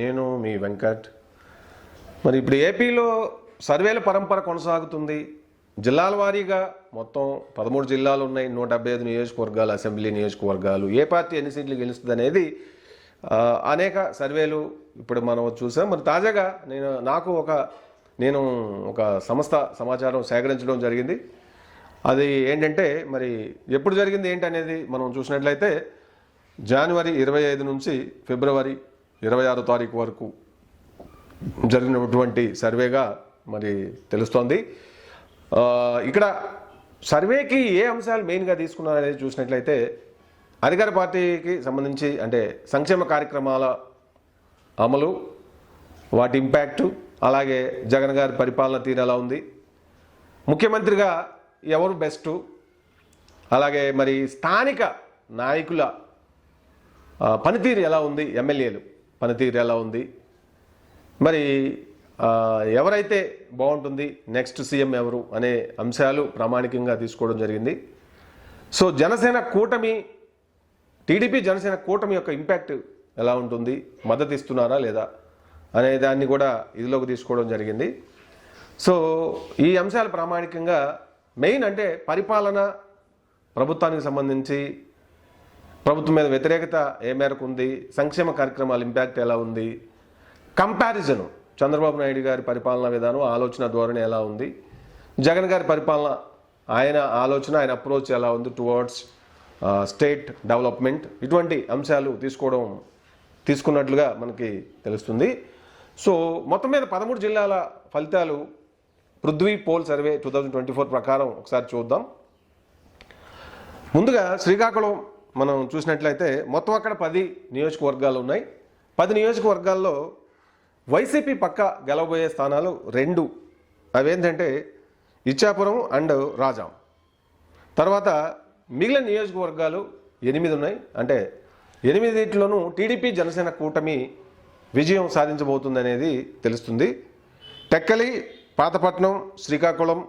నేను మీ వెంకట్. మరి ఇప్పుడు ఏపీలో సర్వేల పరంపర కొనసాగుతుంది. జిల్లాల వారీగా మొత్తం పదమూడు జిల్లాలు ఉన్నాయి. నూట డెబ్బై ఐదు నియోజకవర్గాలు అసెంబ్లీ నియోజకవర్గాలు. ఏ పార్టీ ఎన్ని సీట్లు గెలుస్తుంది అనేది అనేక సర్వేలు ఇప్పుడు మనం చూసాం. మరి తాజాగా నేను నాకు ఒక నేను ఒక సంస్థ సమాచారం సేకరించడం జరిగింది. అది ఏంటంటే మరి ఎప్పుడు జరిగింది ఏంటనేది మనం చూసినట్లయితే జనవరి ఇరవై ఐదు నుంచి ఫిబ్రవరి ఇరవై ఆరో తారీఖు వరకు జరిగినటువంటి సర్వేగా మరి తెలుస్తోంది. ఇక్కడ సర్వేకి ఏ అంశాలు మెయిన్గా తీసుకున్నారనేది చూసినట్లయితే అధికార పార్టీకి సంబంధించి అంటే సంక్షేమ కార్యక్రమాల అమలు వాటి ఇంపాక్టు అలాగే జగన్ గారి పరిపాలన తీరు ఎలా ఉంది ముఖ్యమంత్రిగా ఎవరు బెస్టు అలాగే మరి స్థానిక నాయకుల పనితీరు ఎలా ఉంది ఎమ్మెల్యేలు. పనితీరు ఎలా ఉంది? మరి ఎవరైతే బాగుంటుంది నెక్స్ట్ సీఎం ఎవరు అనే అంశాలు ప్రామాణికంగా తీసుకోవడం జరిగింది. సో జనసేన కూటమి టీడీపీ జనసేన కూటమి యొక్క ఇంపాక్ట్ ఎలా ఉంటుంది? మద్దతు ఇస్తున్నారా లేదా? అనే దాన్ని కూడా ఇదిలోకి తీసుకోవడం జరిగింది. సో ఈ అంశాలు ప్రామాణికంగా మెయిన్ అంటే పరిపాలన ప్రభుత్వానికి సంబంధించి ప్రభుత్వం మీద వ్యతిరేకత ఏ మేరకు ఉంది? సంక్షేమ కార్యక్రమాల ఇంపాక్ట్ ఎలా ఉంది? కంపారిజను చంద్రబాబు నాయుడు గారి పరిపాలనా విధానం ఆలోచన ధోరణి ఎలా ఉంది? జగన్ గారి పరిపాలన ఆయన ఆలోచన ఆయన అప్రోచ్ ఎలా ఉంది టువర్డ్స్ స్టేట్ డెవలప్మెంట్ ఇటువంటి అంశాలు తీసుకోవడం తీసుకున్నట్లుగా మనకి తెలుస్తుంది. సో మొత్తం మీద పదమూడు జిల్లాల ఫలితాలు Prithvi poll survey two thousand twenty four ప్రకారం ఒకసారి చూద్దాం. ముందుగా శ్రీకాకుళం మనం చూసినట్లయితే మొత్తం అక్కడ పది నియోజకవర్గాలు ఉన్నాయి. పది నియోజకవర్గాల్లో వైసీపీ పక్క గెలవబోయే స్థానాలు రెండు. అవేంటంటే ఇచ్చాపురం అండ్ రాజాం. తర్వాత మిగిలిన నియోజకవర్గాలు ఎనిమిది ఉన్నాయి. అంటే ఎనిమిదిట్లోనూ టీడీపీ జనసేన కూటమి విజయం సాధించబోతుందనేది తెలుస్తుంది. టెక్కలి పాతపట్నం శ్రీకాకుళం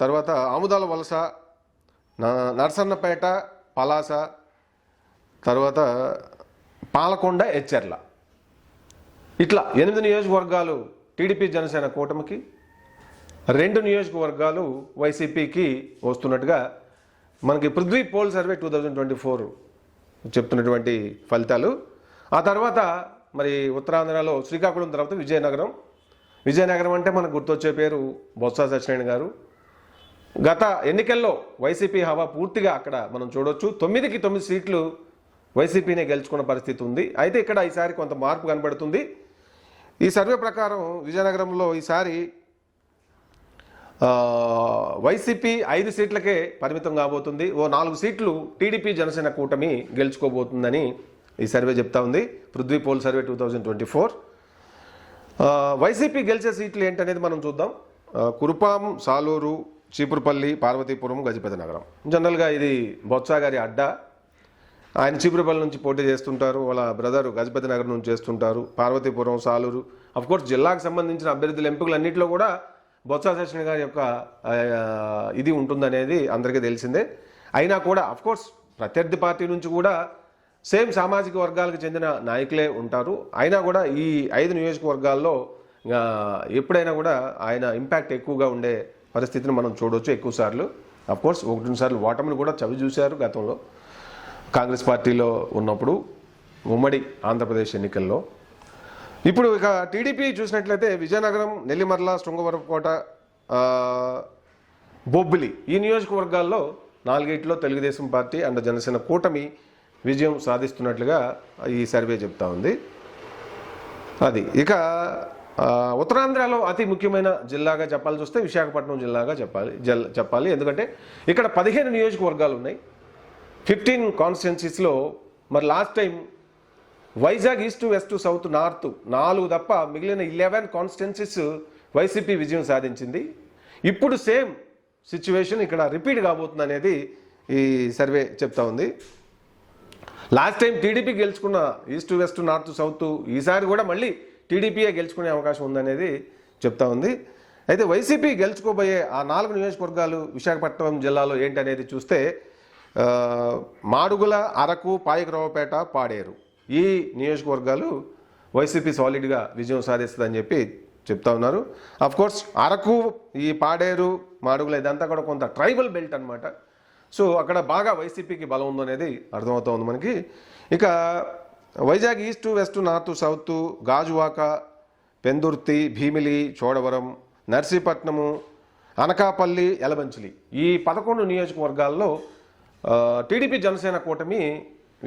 తర్వాత ఆముదాల వలస నరసన్నపేట పలాస తర్వాత పాలకొండ ఎచ్చెర్ల. ఇట్లా ఎనిమిది నియోజకవర్గాలు టీడీపీ జనసేన కూటమికి రెండు నియోజకవర్గాలు వైసీపీకి వస్తున్నట్టుగా మనకి Prithvi poll survey two thousand twenty four చెప్తున్నటువంటి ఫలితాలు. ఆ తర్వాత మరి ఉత్తరాంధ్రలో శ్రీకాకుళం తర్వాత విజయనగరం. విజయనగరం అంటే మనకు గుర్తొచ్చే పేరు బొత్స సత్యనారాయణ గారు. గత ఎన్నికల్లో వైసీపీ హవా పూర్తిగా అక్కడ మనం చూడొచ్చు. తొమ్మిదికి తొమ్మిది సీట్లు వైసీపీనే గెలుచుకున్న పరిస్థితి ఉంది. అయితే ఇక్కడ ఈసారి కొంత మార్పు కనబడుతుంది. ఈ సర్వే ప్రకారం విజయనగరంలో ఈసారి వైసీపీ ఐదు సీట్లకే పరిమితం కాబోతుంది. ఓ నాలుగు సీట్లు టీడీపీ జనసేన కూటమి గెలుచుకోబోతుందని ఈ సర్వే చెప్తా ఉంది. Prithvi poll survey two thousand twenty four. YCP గెలిచే సీట్లు ఏంటనేది మనం చూద్దాం. కురుపాం సాలూరు చీపురుపల్లి పార్వతీపురం గజపతి నగరం. జనరల్గా ఇది బొత్స గారి అడ్డా. ఆయన చీపురుపల్లి నుంచి పోటీ చేస్తుంటారు వాళ్ళ బ్రదర్ గజపతి నగర్ నుంచి చేస్తుంటారు పార్వతీపురం సాలూరు. అఫ్ కోర్స్ జిల్లాకు సంబంధించిన అభ్యర్థుల ఎంపికలు అన్నింటిలో కూడా బొత్స సత్యన గారి యొక్క ఇది ఉంటుందనేది అందరికీ తెలిసిందే. అయినా కూడా అఫ్ కోర్స్ ప్రత్యర్థి పార్టీ నుంచి కూడా సేమ్ సామాజిక వర్గాలకు చెందిన నాయకులే ఉంటారు. అయినా కూడా ఈ ఐదు నియోజకవర్గాల్లో ఎప్పుడైనా కూడా ఆయన ఇంపాక్ట్ ఎక్కువగా ఉండే పరిస్థితిని మనం చూడవచ్చు ఎక్కువ సార్లు. ఒకటి రెండు సార్లు ఓటమిని కూడా చవి చూశారు గతంలో. కాంగ్రెస్ పార్టీలో ఉన్నప్పుడు ఉమ్మడి ఆంధ్రప్రదేశ్ ఎన్నికల్లో. ఇప్పుడు ఇక టీడీపీ చూసినట్లయితే విజయనగరం నెల్లిమర్ల శృంగవరపుకోట బొబ్బిలి ఈ నియోజకవర్గాల్లో నాలుగేటిలో తెలుగుదేశం పార్టీ అండ్ జనసేన కూటమి విజయం సాధిస్తున్నట్లుగా ఈ సర్వే చెప్తా ఉంది. అది ఇక ఉత్తరాంధ్రలో అతి ముఖ్యమైన జిల్లాగా చెప్పాల్సి వస్తే విశాఖపట్నం జిల్లాగా చెప్పాలి జల్ చెప్పాలి. ఎందుకంటే ఇక్కడ పదిహేను నియోజకవర్గాలు ఉన్నాయి. ఫిఫ్టీన్ కాన్స్టిట్యున్సీస్లో మరి last time Vizag east west south north నాలుగు తప్ప మిగిలిన ఇలెవెన్ కాన్స్టిట్యున్సీస్ వైసీపీ విజయం సాధించింది. ఇప్పుడు సేమ్ సిచ్యువేషన్ ఇక్కడ రిపీట్ కాబోతుంది అనేది ఈ సర్వే చెప్తా ఉంది. లాస్ట్ టైం టీడీపీ గెలుచుకున్న ఈస్ట్ వెస్ట్ నార్త్ సౌత్ ఈసారి కూడా మళ్ళీ టీడీపీయే గెలుచుకునే అవకాశం ఉందనేది చెప్తా ఉంది. అయితే వైసీపీ గెలుచుకోబోయే ఆ నాలుగు నియోజకవర్గాలు విశాఖపట్నం జిల్లాలో ఏంటనేది చూస్తే మాడుగుల అరకు పాయకరావుపేట పాడేరు ఈ నియోజకవర్గాలు వైసీపీ సాలిడ్గా విజయం సాధిస్తుందని చెప్పి చెప్తా ఉన్నారు. అఫ్ కోర్స్ అరకు ఈ పాడేరు మాడుగుల ఇదంతా కూడా కొంత ట్రైబల్ బెల్ట్ అన్నమాట. సో అక్కడ బాగా వైసీపీకి బలం ఉందనేది అర్థమవుతోంది మనకి. ఇక Vizag east west north south Gajuwaka Pendurthi Bheemili Chodavaram Narsipatnam Anakapalli Yelamanchili ఈ పదకొండు నియోజకవర్గాల్లో టీడీపీ జనసేన కూటమి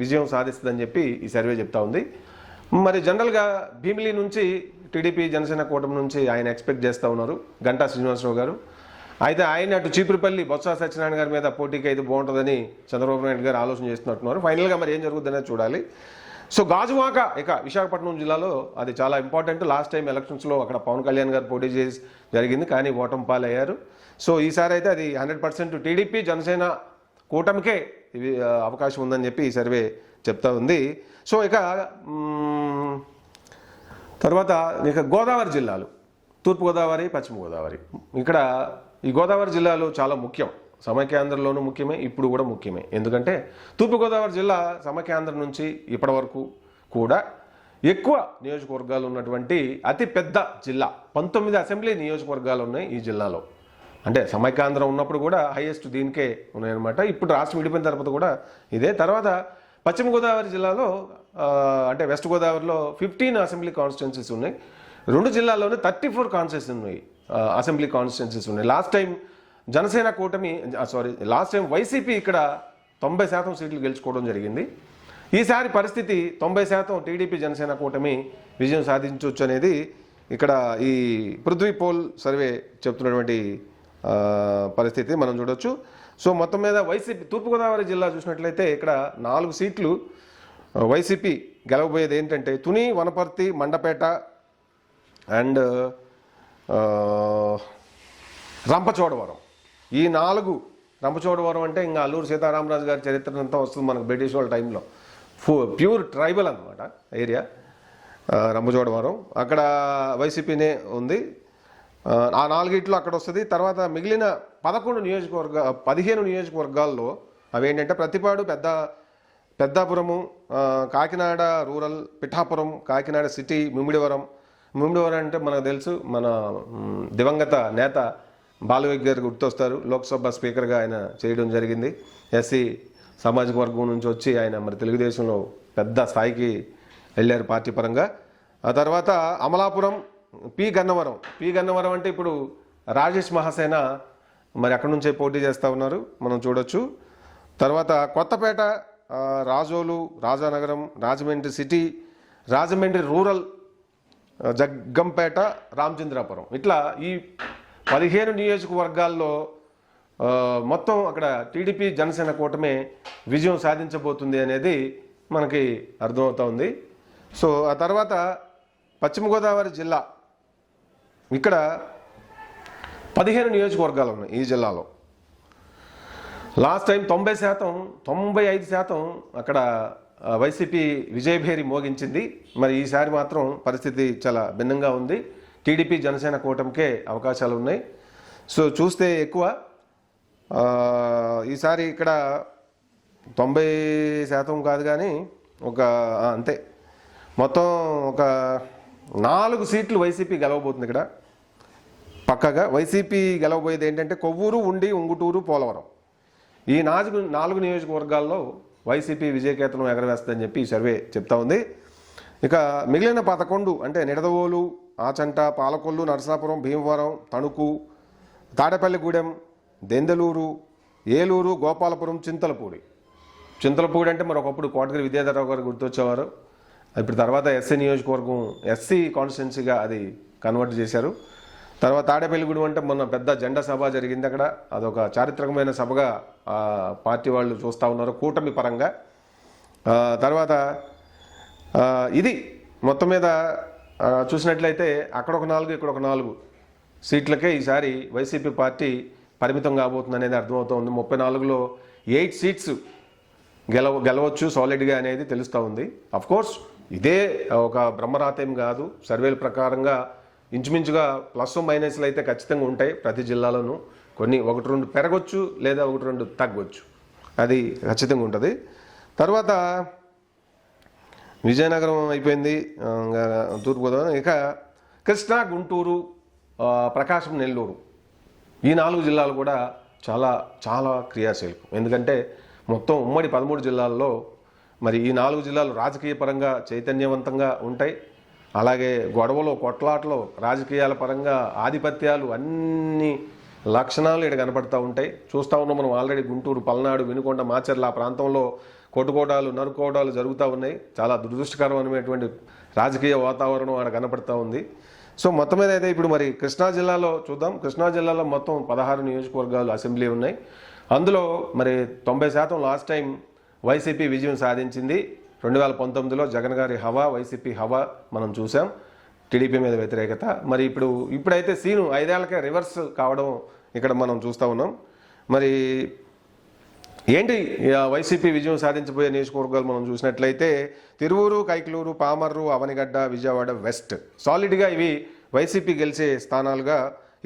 విజయం సాధిస్తుందని చెప్పి ఈ సర్వే చెప్తా ఉంది. మరి జనరల్గా భీమిలి నుంచి టీడీపీ జనసేన కూటమి నుంచి ఆయన ఎక్స్పెక్ట్ చేస్తూ ఉన్నారు. గంటా శ్రీనివాసరావు గారు. అయితే ఆయన అటు చీపురుపల్లి బొత్స సత్యనారాయణ గారి మీద పోటీకి అయితే బాగుంటుందని చంద్రబాబు నాయుడు గారు ఆలోచన చేస్తున్నట్టున్నారు. ఫైనల్గా మరి ఏం జరుగుతుందనేది చూడాలి. సో గాజువాక ఇక విశాఖపట్నం జిల్లాలో అది చాలా ఇంపార్టెంట్. లాస్ట్ టైం ఎలక్షన్స్లో అక్కడ పవన్ కళ్యాణ్ గారు పోటీ చేసి జరిగింది కానీ ఓటమి పాలయ్యారు. సో ఈసారి అయితే అది హండ్రెడ్ పర్సెంట్ టీడీపీ జనసేన కూటమికే అవకాశం ఉందని చెప్పి ఈ సర్వే చెప్తా ఉంది. సో ఇక తర్వాత ఇక గోదావరి జిల్లాలు. తూర్పుగోదావరి పశ్చిమ గోదావరి ఇక్కడ ఈ గోదావరి జిల్లాలు చాలా ముఖ్యం. సమైక్యాంధ్రలోనూ ముఖ్యమే ఇప్పుడు కూడా ముఖ్యమే. ఎందుకంటే తూర్పుగోదావరి జిల్లా సమైక్యాంధ్ర నుంచి ఇప్పటి వరకు కూడా ఎక్కువ నియోజకవర్గాలు ఉన్నటువంటి అతి పెద్ద జిల్లా పంతొమ్మిది అసెంబ్లీ నియోజకవర్గాలు ఉన్నాయి ఈ జిల్లాలో. అంటే సమైక్యాంధ్రం ఉన్నప్పుడు కూడా హైయెస్ట్ దీనికే ఉన్నాయన్నమాట. ఇప్పుడు రాష్ట్రం విడిపోయిన తర్వాత కూడా ఇదే. తర్వాత పశ్చిమ గోదావరి జిల్లాలో అంటే వెస్ట్ గోదావరిలో ఫిఫ్టీన్ అసెంబ్లీ కాన్స్టిట్యున్సీస్ ఉన్నాయి. రెండు జిల్లాల్లోనే థర్టీ ఫోర్ కాన్స్టిట్యున్సీ ఉన్నాయి అసెంబ్లీ కాన్స్టిట్యున్సీస్ ఉన్నాయి. లాస్ట్ టైం జనసేన కూటమి సారీ లాస్ట్ టైం వైసీపీ ఇక్కడ తొంభై శాతం సీట్లు గెలుచుకోవడం జరిగింది. ఈసారి పరిస్థితి తొంభై శాతం టీడీపీ జనసేన కూటమి విజయం సాధించవచ్చు అనేది ఇక్కడ ఈ పృథ్వీ పోల్ సర్వే చెప్తున్నటువంటి పరిస్థితి మనం చూడొచ్చు. సో మొత్తం మీద వైసీపీ తూర్పుగోదావరి జిల్లా చూసినట్లయితే ఇక్కడ నాలుగు సీట్లు వైసీపీ గెలవబోయేది ఏంటంటే తుని వనపర్తి మండపేట అండ్ రంపచోడవరం. ఈ నాలుగు రంపచోడవరం అంటే ఇంకా అల్లూరు సీతారామరాజు గారి చరిత్ర అంతా వస్తుంది మనకు బ్రిటిష్ వాళ్ళ టైంలో. ప్యూర్ ట్రైబల్ అనమాట ఏరియా రంపచోడవరం అక్కడ వైసీపీనే ఉంది. ఆ, నాలుగిట్లో అక్కడ వస్తుంది. తర్వాత మిగిలిన పదకొండు నియోజకవర్గ పదిహేను నియోజకవర్గాల్లో అవేంటంటే ప్రతిపాడు పెద్ద పెద్దాపురము కాకినాడ రూరల్ పిఠాపురం కాకినాడ సిటీ ముమ్మిడివరం ముమ్మిడివరం అంటే మనకు తెలుసు మన దివంగత నేత బాలవేగ్ గారు గుర్తొస్తారు. లోక్సభ స్పీకర్గా ఆయన చేయడం జరిగింది. ఎస్సీ సామాజిక వర్గం నుంచి వచ్చి ఆయన మరి తెలుగుదేశంలో పెద్ద స్థాయికి వెళ్ళారు పార్టీ పరంగా. ఆ తర్వాత అమలాపురం పి గన్నవరం. పి గన్నవరం అంటే ఇప్పుడు రాజేష్ మహాసేన మరి అక్కడి నుంచే పోటీ చేస్తూ ఉన్నారు. మనం చూడొచ్చు. తర్వాత కొత్తపేట రాజోలు రాజానగరం రాజమండ్రి సిటీ రాజమండ్రి రూరల్ జగ్గంపేట రామచంద్రాపురం. ఇట్లా ఈ పదిహేను నియోజకవర్గాల్లో మొత్తం అక్కడ టీడీపీ జనసేన కూటమే విజయం సాధించబోతుంది అనేది మనకి అర్థమవుతా ఉంది సో ఆ తర్వాత పశ్చిమ గోదావరి జిల్లా. ఇక్కడ పదిహేను నియోజకవర్గాలు ఉన్నాయి ఈ జిల్లాలో. లాస్ట్ టైం తొంభై శాతం తొంభై ఐదు శాతం అక్కడ వైసీపీ విజయభేరి మోగించింది. మరి ఈసారి మాత్రం పరిస్థితి చాలా భిన్నంగా ఉంది. టీడీపీ జనసేన కూటమికే అవకాశాలు ఉన్నాయి సో చూస్తే ఎక్కువ ఈసారి ఇక్కడ తొంభై శాతం కాదు కానీ ఒక అంతే. మొత్తం ఒక నాలుగు సీట్లు వైసీపీ గెలవబోతుంది ఇక్కడ. పక్కగా వైసీపీ గెలవబోయేది ఏంటంటే కొవ్వూరు ఉండి ఉంగుటూరు పోలవరం. ఈ నాలుగు నాలుగు నియోజకవర్గాల్లో వైసీపీ విజయకేతనం ఎగరవేస్తుందని చెప్పి ఈ సర్వే చెప్తా ఉంది. ఇక మిగిలిన పదకొండు అంటే నిడదవోలు ఆచంట పాలకొల్లు నరసాపురం భీమవరం తణుకు తాడేపల్లిగూడెం దెందలూరు ఏలూరు గోపాలపురం చింతలపూడి. చింతలపూడి అంటే మరి ఒకప్పుడు కోటగిరి విద్యాధరరావు గారు గుర్తొచ్చేవారు. ఇప్పుడు తర్వాత ఎస్సీ నియోజకవర్గం ఎస్సీ కాన్స్టిట్యున్సీగా అది కన్వర్ట్ చేశారు. తర్వాత తాడేపల్లిగూడెం అంటే మొన్న పెద్ద జెండా సభ జరిగింది అక్కడ. అదొక చారిత్రకమైన సభగా పార్టీ వాళ్ళు చూస్తూ ఉన్నారు కూటమి పరంగా. తర్వాత ఇది మొత్తం మీద చూసినట్లయితే అక్కడ ఒక నాలుగు ఇక్కడ ఒక నాలుగు సీట్లకే ఈసారి వైసీపీ పార్టీ పరిమితం కాబోతుంది అనేది అర్థమవుతోంది. ముప్పై నాలుగులో ఎయిట్ సీట్స్ గెలవ గెలవచ్చు సాలిడ్గా అనేది తెలుస్తూ ఉంది. కోర్స్ ఇదే ఒక బ్రహ్మరాతేం కాదు. సర్వేల ప్రకారంగా ఇంచుమించుగా ప్లస్ మైనస్లు అయితే ఖచ్చితంగా ఉంటాయి ప్రతి జిల్లాలోనూ. కొన్ని ఒకటి రెండు పెరగొచ్చు లేదా ఒకటి రెండు తగ్గొచ్చు. అది ఖచ్చితంగా ఉంటుంది. తర్వాత విజయనగరం అయిపోయింది. ఇంకా తూర్పుగోదావరి ఇక కృష్ణా గుంటూరు ప్రకాశం నెల్లూరు. ఈ నాలుగు జిల్లాలు కూడా చాలా చాలా క్రియాశీలకం. ఎందుకంటే మొత్తం ఉమ్మడి పదమూడు జిల్లాల్లో మరి ఈ నాలుగు జిల్లాలు రాజకీయ పరంగా చైతన్యవంతంగా ఉంటాయి. అలాగే గొడవలు కొట్లాటలు రాజకీయాల పరంగా ఆధిపత్యాలు అన్ని లక్షణాలు ఇక్కడ కనపడుతూ ఉంటాయి. చూస్తూ ఉన్నాం మనం ఆల్రెడీ గుంటూరు పల్నాడు వినుకొండ మాచర్ల ఆ ప్రాంతంలో కొట్టుకోవడాలు నరుకోవడాలు జరుగుతూ ఉన్నాయి. చాలా దురదృష్టకరమైనటువంటి రాజకీయ వాతావరణం ఆడ కనపడతా ఉంది. సో మొత్తం మీద అయితే ఇప్పుడు మరి కృష్ణా జిల్లాలో చూద్దాం. కృష్ణా జిల్లాలో మొత్తం పదహారు నియోజకవర్గాలు అసెంబ్లీ ఉన్నాయి. అందులో మరి తొంభై శాతం లాస్ట్ టైం వైసీపీ విజయం సాధించింది. రెండు వేల పంతొమ్మిదిలో జగన్ గారి హవా వైసీపీ హవా మనం చూసాం. టీడీపీ మీద వ్యతిరేకత. మరి ఇప్పుడు ఇప్పుడైతే సీను ఐదేళ్ళకే రివర్స్ కావడం ఇక్కడ మనం చూస్తూ ఉన్నాం. మరి ఏంటి వైసీపీ విజయం సాధించబోయే నియోజకవర్గాలు మనం చూసినట్లయితే తిరువూరు కైకలూరు పామర్రు అవనిగడ్డ విజయవాడ వెస్ట్. సాలిడ్గా ఇవి వైసీపీ గెలిచే స్థానాలుగా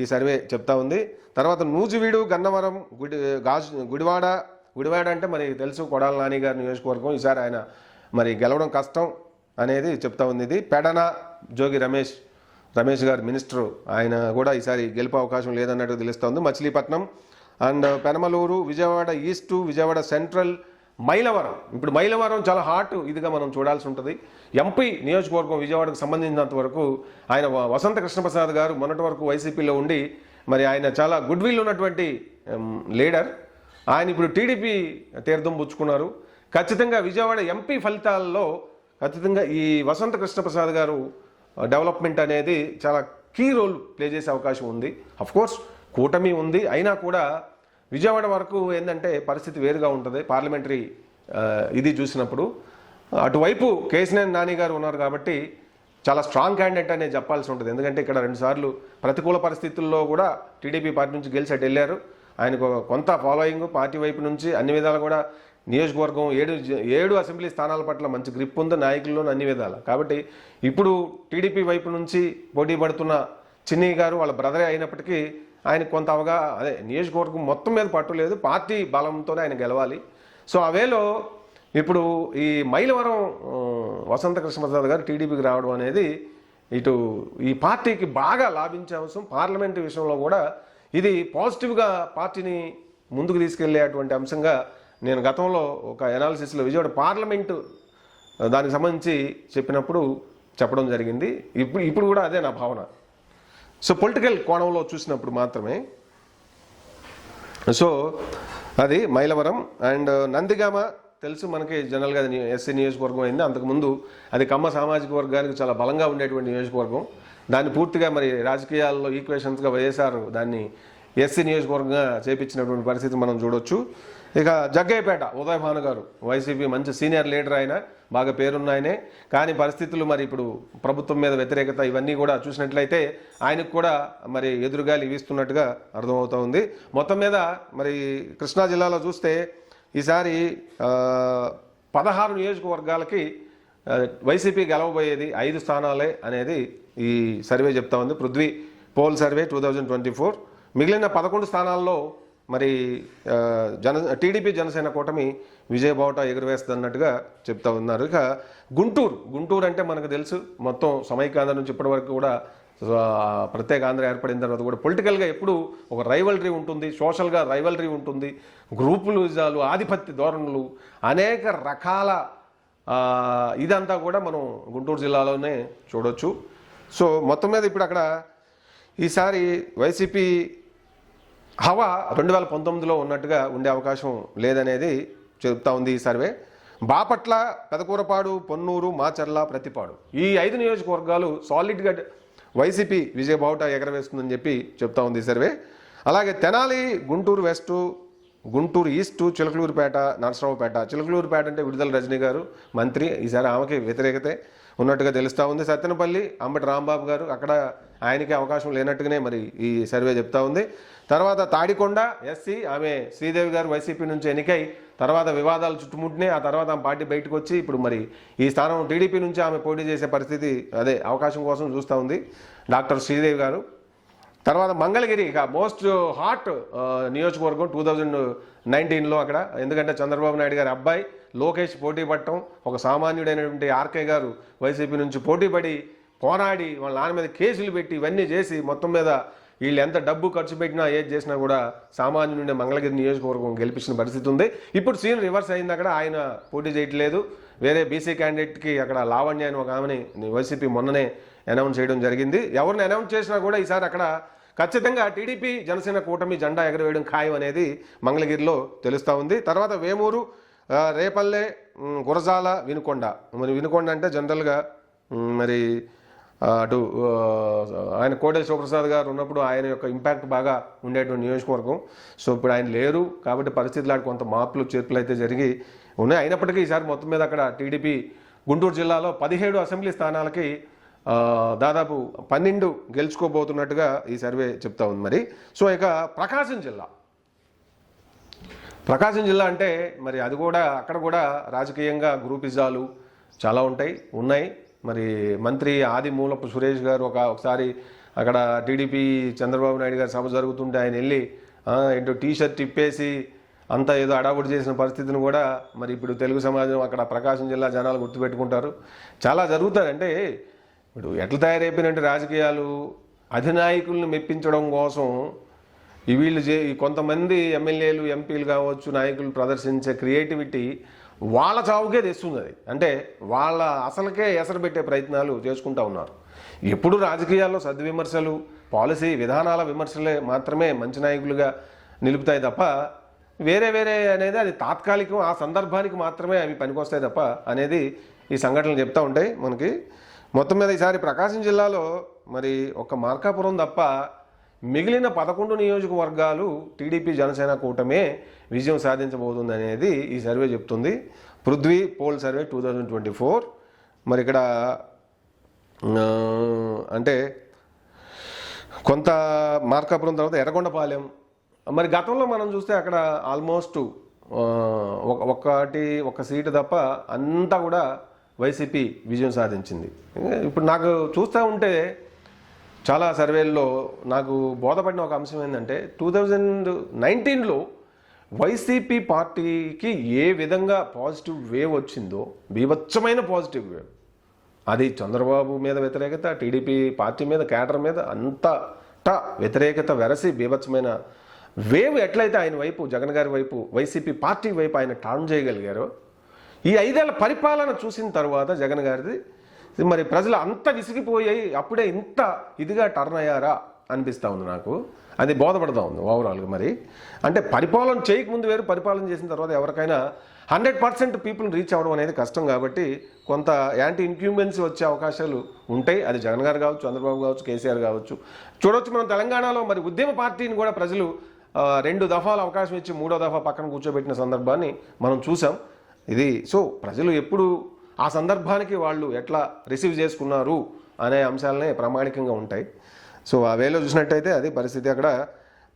ఈ సర్వే చెప్తా ఉంది. తర్వాత నూజివీడు గన్నవరం గుడి గాజు గుడివాడ గుడివాడ అంటే మరి తెలుసు కొడాల నాని గారి నియోజకవర్గం. ఈసారి ఆయన మరి గెలవడం కష్టం అనేది చెప్తా ఉంది ఇది. పెడన జోగి రమేష్ రమేష్ గారు మినిస్టరు. ఆయన కూడా ఈసారి గెలిపే అవకాశం లేదన్నట్టు తెలుస్తోంది Machilipatnam and Penamaluru Vijayawada east Vijayawada central Mylavaram. ఇప్పుడు మైలవరం చాలా హాట్ ఇదిగా మనం చూడాల్సి ఉంటుంది. ఎంపీ నియోజకవర్గం విజయవాడకు సంబంధించినంత వరకు ఆయన వసంత కృష్ణప్రసాద్ గారు మొన్నటి వరకు వైసీపీలో ఉండి మరి ఆయన చాలా గుడ్ విల్ ఉన్నటువంటి లీడర్. ఆయన ఇప్పుడు టీడీపీ తీర్థం పుచ్చుకున్నారు. ఖచ్చితంగా విజయవాడ ఎంపీ ఫలితాల్లో ఖచ్చితంగా ఈ వసంత కృష్ణప్రసాద్ గారు డెవలప్మెంట్ అనేది చాలా కీ రోల్ ప్లే చేసే అవకాశం ఉంది. అఫ్కోర్స్ కూటమి ఉంది. అయినా కూడా విజయవాడ వరకు ఏంటంటే పరిస్థితి వేరుగా ఉంటుంది. పార్లమెంటరీ ఇది చూసినప్పుడు. అటువైపు కేసినేని నాని గారు ఉన్నారు కాబట్టి చాలా స్ట్రాంగ్ క్యాండిడేట్ అనేది చెప్పాల్సి ఉంటుంది. ఎందుకంటే ఇక్కడ రెండుసార్లు ప్రతికూల పరిస్థితుల్లో కూడా టీడీపీ పార్టీ నుంచి గెలిచి అటు వెళ్ళారు. ఆయనకు కొంత ఫాలోయింగ్ పార్టీ వైపు నుంచి అన్ని విధాలు కూడా నియోజకవర్గం ఏడు ఏడు అసెంబ్లీ స్థానాల పట్ల మంచి గ్రిప్ ఉంది. నాయకుల్లో అన్ని విధాలు. కాబట్టి ఇప్పుడు టీడీపీ వైపు నుంచి పోటీ పడుతున్న చిన్ని గారు వాళ్ళ బ్రదరే అయినప్పటికీ ఆయన కొంత అవగా అదే నియోజకవర్గం మొత్తం మీద పట్టు లేదు పార్టీ బలంతోనే ఆయన గెలవాలి. సో అవేలో ఇప్పుడు ఈ మైలవరం వసంత కృష్ణప్రసాద్ గారు టీడీపీకి రావడం అనేది ఇటు ఈ పార్టీకి బాగా లాభించే అంశం పార్లమెంట్ విషయంలో కూడా ఇది పాజిటివ్గా పార్టీని ముందుకు తీసుకెళ్ళేటువంటి అంశంగా నేను గతంలో ఒక ఎనాలిసిస్లో విజయవాడ పార్లమెంటు దానికి సంబంధించి చెప్పినప్పుడు చెప్పడం జరిగింది. ఇప్పుడు ఇప్పుడు కూడా అదే నా భావన. సో పొలిటికల్ కోణంలో చూసినప్పుడు మాత్రమే. సో అది మైలవరం అండ్ నందిగామ తెలుసు మనకి జనరల్గా అది ఎస్సీ నియోజకవర్గం అయింది. అంతకుముందు అది కమ్మ సామాజిక వర్గానికి చాలా బలంగా ఉండేటువంటి నియోజకవర్గం. దాన్ని పూర్తిగా మరి రాజకీయాల్లో ఈక్వేషన్స్గా వైఎస్ఆర్ దాన్ని ఎస్సీ నియోజకవర్గంగా చేపించినటువంటి పరిస్థితి మనం చూడొచ్చు. ఇక జగ్గయ్యపేట ఉదయభాను గారు వైసీపీ మంచి సీనియర్ లీడర్ ఆయన బాగా పేరున్న ఆయనే. కానీ పరిస్థితులు మరి ఇప్పుడు ప్రభుత్వం మీద వ్యతిరేకత ఇవన్నీ కూడా చూసినట్లయితే ఆయనకు కూడా మరి ఎదురుగాలి వీస్తున్నట్టుగా అర్థమవుతా ఉంది. మొత్తం మీద మరి కృష్ణా జిల్లాలో చూస్తే ఈసారి పదహారు నియోజకవర్గాలకి వైసీపీ గెలవబోయేది ఐదు స్థానాలే అనేది ఈ సర్వే చెప్తా ఉంది. Prithvi poll survey two thousand twenty four. మిగిలిన పదకొండు స్థానాల్లో మరి జన టీడీపీ జనసేన కూటమి విజయబావుట ఎగురవేస్తుంది అన్నట్టుగా చెప్తా ఉన్నారు. ఇక గుంటూరు గుంటూరు అంటే మనకు తెలుసు. మొత్తం సమైక్యాంధ్ర నుంచి ఇప్పటి వరకు కూడా ప్రత్యేక ఆంధ్ర ఏర్పడిన తర్వాత కూడా పొలిటికల్గా ఎప్పుడు ఒక రైవలరీ ఉంటుంది. సోషల్గా రైవలరీ ఉంటుంది. గ్రూపులు విజయాలు ఆధిపత్య ధోరణులు అనేక రకాల ఇదంతా కూడా మనం గుంటూరు జిల్లాలోనే చూడొచ్చు. సో మొత్తం మీద ఇప్పుడు అక్కడ ఈసారి వైసీపీ హవా రెండు వేల పంతొమ్మిదిలో ఉన్నట్టుగా ఉండే అవకాశం లేదనేది చెప్తా ఉంది ఈ సర్వే. బాపట్ల పెదకూరపాడు పొన్నూరు మాచర్ల ప్రతిపాడు. ఈ ఐదు నియోజకవర్గాలు సాలిడ్గా వైసీపీ విజయబావుట ఎగరవేస్తుందని చెప్పి చెప్తా ఉంది ఈ సర్వే. అలాగే తెనాలి గుంటూరు వెస్టు గుంటూరు ఈస్టు చిలకలూరుపేట నరసరావుపేట. చిలకలూరుపేట అంటే విడుదల రజనీ గారు మంత్రి. ఈసారి ఆమెకి వ్యతిరేకతే. ఉన్నట్టుగా తెలుస్తూ ఉంది. సత్తెనపల్లి అంబటి రాంబాబు గారు అక్కడ ఆయనకి అవకాశం లేనట్టుగానే మరి ఈ సర్వే చెప్తా ఉంది. తర్వాత తాడికొండ ఎస్సీ ఆమె శ్రీదేవి గారు వైసీపీ నుంచి ఎన్నికై తర్వాత వివాదాలు చుట్టుముట్టినాయి. ఆ తర్వాత ఆమె పార్టీ బయటకు వచ్చి ఇప్పుడు మరి ఈ స్థానం టీడీపీ నుంచి ఆమె పోటీ చేసే పరిస్థితి అదే అవకాశం కోసం చూస్తూ ఉంది. డాక్టర్ శ్రీదేవి గారు తర్వాత మంగళగిరి ఇక మోస్ట్ హాట్ నియోజకవర్గం టూ థౌజండ్ నైన్టీన్లో అక్కడ. ఎందుకంటే చంద్రబాబు నాయుడు గారి అబ్బాయి లోకేష్ పోటీ పడటం ఒక సామాన్యుడైనటువంటి ఆర్కే గారు వైసీపీ నుంచి పోటీ పడి పోరాడి వాళ్ళ నాన్న మీద కేసులు పెట్టి ఇవన్నీ చేసి మొత్తం మీద వీళ్ళు ఎంత డబ్బు ఖర్చు పెట్టినా ఏది చేసినా కూడా సామాన్యుడి మంగళగిరి నియోజకవర్గం గెలిపించిన పరిస్థితి ఉంది. ఇప్పుడు సీన్ రివర్స్ అయింది అక్కడ ఆయన పోటీ చేయట్లేదు. వేరే బీసీ క్యాండిడేట్కి అక్కడ లావణ్య అని ఒక ఆమెని వైసీపీ మొన్ననే అనౌన్స్ చేయడం జరిగింది. ఎవరిని అనౌన్స్ చేసినా కూడా ఈసారి అక్కడ ఖచ్చితంగా టీడీపీ జనసేన కూటమి జెండా ఎగరవేయడం ఖాయం అనేది మంగళగిరిలో తెలుస్తూ ఉంది. తర్వాత వేమూరు రేపల్లె గురజాల వినుకొండ. మరి వినుకొండ అంటే జనరల్గా మరి అటు ఆయన కోటేశ్వర శివప్రసాద్ గారు ఉన్నప్పుడు ఆయన యొక్క ఇంపాక్ట్ బాగా ఉండేటువంటి నియోజకవర్గం. సో ఇప్పుడు ఆయన లేరు కాబట్టి పరిస్థితులు ఆడ కొంత మార్పులు చేర్పులు అయితే జరిగి ఉన్నాయి. అయినప్పటికీ ఈసారి మొత్తం మీద అక్కడ టీడీపీ గుంటూరు జిల్లాలో పదిహేడు అసెంబ్లీ స్థానాలకి దాదాపు పన్నెండు గెలుచుకోబోతున్నట్టుగా ఈ సర్వే చెప్తా ఉంది మరి. సో ఇక ప్రకాశం జిల్లా. ప్రకాశం జిల్లా అంటే మరి అది కూడా అక్కడ కూడా రాజకీయంగా గ్రూపిజాలు చాలా ఉంటాయి ఉన్నాయి. మరి మంత్రి ఆది మూలపు సురేష్ గారు ఒక ఒకసారి అక్కడ టీడీపీ చంద్రబాబు నాయుడు గారి సభ జరుగుతుంటే ఆయన వెళ్ళి ఏంటో టీ షర్ట్ తిప్పేసి అంతా ఏదో అడావుడి చేసిన పరిస్థితిని కూడా మరి ఇప్పుడు తెలుగు సమాజం అక్కడ ప్రకాశం జిల్లా జనాలు గుర్తుపెట్టుకుంటారు. చాలా జరుగుతారంటే అంటే ఇప్పుడు ఎట్లా తయారైపోయినంటే రాజకీయాలు అధినాయకులను మెప్పించడం కోసం ఈ వీళ్ళు చే కొంతమంది ఎమ్మెల్యేలు ఎంపీలు కావచ్చు నాయకులు ప్రదర్శించే క్రియేటివిటీ వాళ్ళ చావుకే తెస్తుంది అది. అంటే వాళ్ళ అసలుకే ఎసరు పెట్టే ప్రయత్నాలు చేసుకుంటా ఉన్నారు. ఎప్పుడు రాజకీయాల్లో సద్విమర్శలు పాలసీ విధానాల విమర్శలే మాత్రమే మంచి నాయకులుగా నిలుపుతాయి తప్ప వేరే వేరే అనేది అది తాత్కాలికం ఆ సందర్భానికి మాత్రమే అవి పనికొస్తాయి తప్ప అనేది ఈ సంఘటనలు చెప్తూ ఉంటాయి మనకి. మొత్తం మీద ఈసారి ప్రకాశం జిల్లాలో మరి ఒక మార్కాపురం తప్ప మిగిలిన పదకొండు నియోజకవర్గాలు టీడీపీ జనసేన కూటమే విజయం సాధించబోతుంది అనేది ఈ సర్వే చెప్తుంది. Prithvi poll survey two thousand twenty four. మరి ఇక్కడ అంటే కొంత మార్కాపురం తర్వాత ఎర్రగొండపాలెం. మరి గతంలో మనం చూస్తే అక్కడ ఆల్మోస్ట్ ఒకటి ఒక సీటు తప్ప అంతా కూడా వైసీపీ విజయం సాధించింది. ఇప్పుడు నాకు చూస్తూ ఉంటే చాలా సర్వేల్లో నాకు బోధపడిన ఒక అంశం ఏంటంటే టూ థౌజండ్ నైన్టీన్లో వైసీపీ పార్టీకి ఏ విధంగా పాజిటివ్ వేవ్ వచ్చిందో బీభత్సమైన పాజిటివ్ వేవ్. అది చంద్రబాబు మీద వ్యతిరేకత టీడీపీ పార్టీ మీద కేటర్ మీద అంతట వ్యతిరేకత వెరసి బీభత్సమైన వేవ్ ఎట్లయితే ఆయన వైపు జగన్ గారి వైపు వైసీపీ పార్టీ వైపు ఆయన టర్న్ చేయగలిగారో ఈ ఐదేళ్ళ పరిపాలన చూసిన తర్వాత జగన్ గారిది మరి ప్రజలు అంత విసిగిపోయాయి అప్పుడే ఇంత ఇదిగా టర్న్ అయ్యారా అనిపిస్తూ ఉంది నాకు. అది బోధపడతా ఉంది ఓవరాల్గా మరి. అంటే పరిపాలన చేయకముందు వేరు పరిపాలన చేసిన తర్వాత ఎవరికైనా హండ్రెడ్ పర్సెంట్ పీపుల్ రీచ్ అవ్వడం అనేది కష్టం కాబట్టి కొంత యాంటీ ఇన్క్యూమెన్సీ వచ్చే అవకాశాలు ఉంటాయి. అది జగన్ గారు కావచ్చు చంద్రబాబు కావచ్చు కేసీఆర్ కావచ్చు. చూడవచ్చు మనం తెలంగాణలో మరి ఉద్యమ పార్టీని కూడా ప్రజలు రెండు దఫాలు అవకాశం ఇచ్చి మూడో దఫా పక్కన కూర్చోబెట్టిన సందర్భాన్ని మనం చూసాం. ఇది. సో ప్రజలు ఎప్పుడు ఆ సందర్భానికి వాళ్ళు ఎట్లా రిసీవ్ చేసుకున్నారు అనే అంశాలనే ప్రామాణికంగా ఉంటాయి. సో ఆ వేలో చూసినట్టయితే అది పరిస్థితి అక్కడ.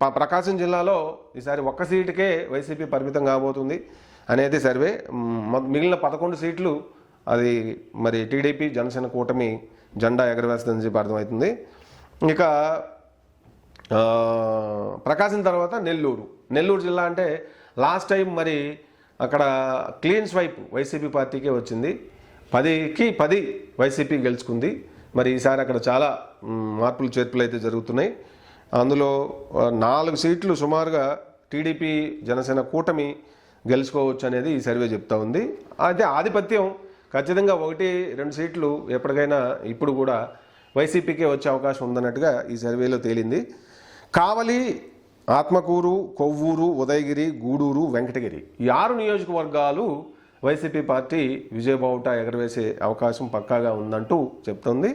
ప్రకాశం జిల్లాలో ఈసారి ఒక్క సీటుకే వైసీపీ పరిమితం కాబోతుంది అనేది సర్వే. మిగిలిన పదకొండు సీట్లు అది మరి టీడీపీ జనసేన కూటమి జెండా ఎగరవేస్తుందని చెప్పి అర్థమవుతుంది. ఇక ప్రకాశం తర్వాత నెల్లూరు. నెల్లూరు జిల్లా అంటే లాస్ట్ టైం మరి అక్కడ క్లీన్ స్వైప్ వైసీపీ పార్టీకే వచ్చింది. పదికి పది వైసీపీ గెలుచుకుంది. మరి ఈసారి అక్కడ చాలా మార్పులు చేర్పులు అయితే జరుగుతున్నాయి. అందులో నాలుగు సీట్లు సుమారుగా టీడీపీ జనసేన కూటమి గెలుచుకోవచ్చు అనేది ఈ సర్వే చెప్తా ఉంది. అయితే ఆధిపత్యం ఖచ్చితంగా ఒకటి రెండు సీట్లు ఎప్పటికైనా ఇప్పుడు కూడా వైసీపీకే వచ్చే అవకాశం ఉందన్నట్టుగా ఈ సర్వేలో తేలింది. కావలి ఆత్మకూరు కొవ్వూరు ఉదయగిరి గూడూరు వెంకటగిరి. ఈ ఆరు నియోజకవర్గాలు వైసీపీ పార్టీ విజయబావుట ఎగరవేసే అవకాశం పక్కాగా ఉందంటూ చెప్తోంది.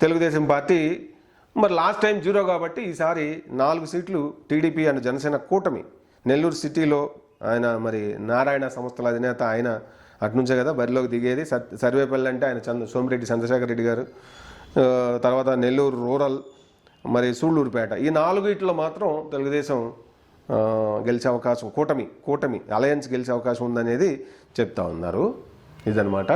తెలుగుదేశం పార్టీ మరి లాస్ట్ టైం జీరో కాబట్టి ఈసారి నాలుగు సీట్లు టీడీపీ అండ్ జనసేన కూటమి. నెల్లూరు సిటీలో ఆయన మరి నారాయణ సంస్థల అధినేత ఆయన అటునుంచే కదా బరిలోకి దిగేది. సర్వేపల్లి అంటే ఆయన చంద్ర సోమిరెడ్డి చంద్రశేఖర్ రెడ్డి గారు తర్వాత నెల్లూరు రూరల్ మరి సూళ్ళూరుపేట. ఈ నాలుగు ఇట్లో మాత్రం తెలుగుదేశం గెలిచే అవకాశం కూటమి కూటమి అలయన్స్ గెలిచే అవకాశం ఉందనేది చెప్తా ఉన్నారు. ఇదనమాట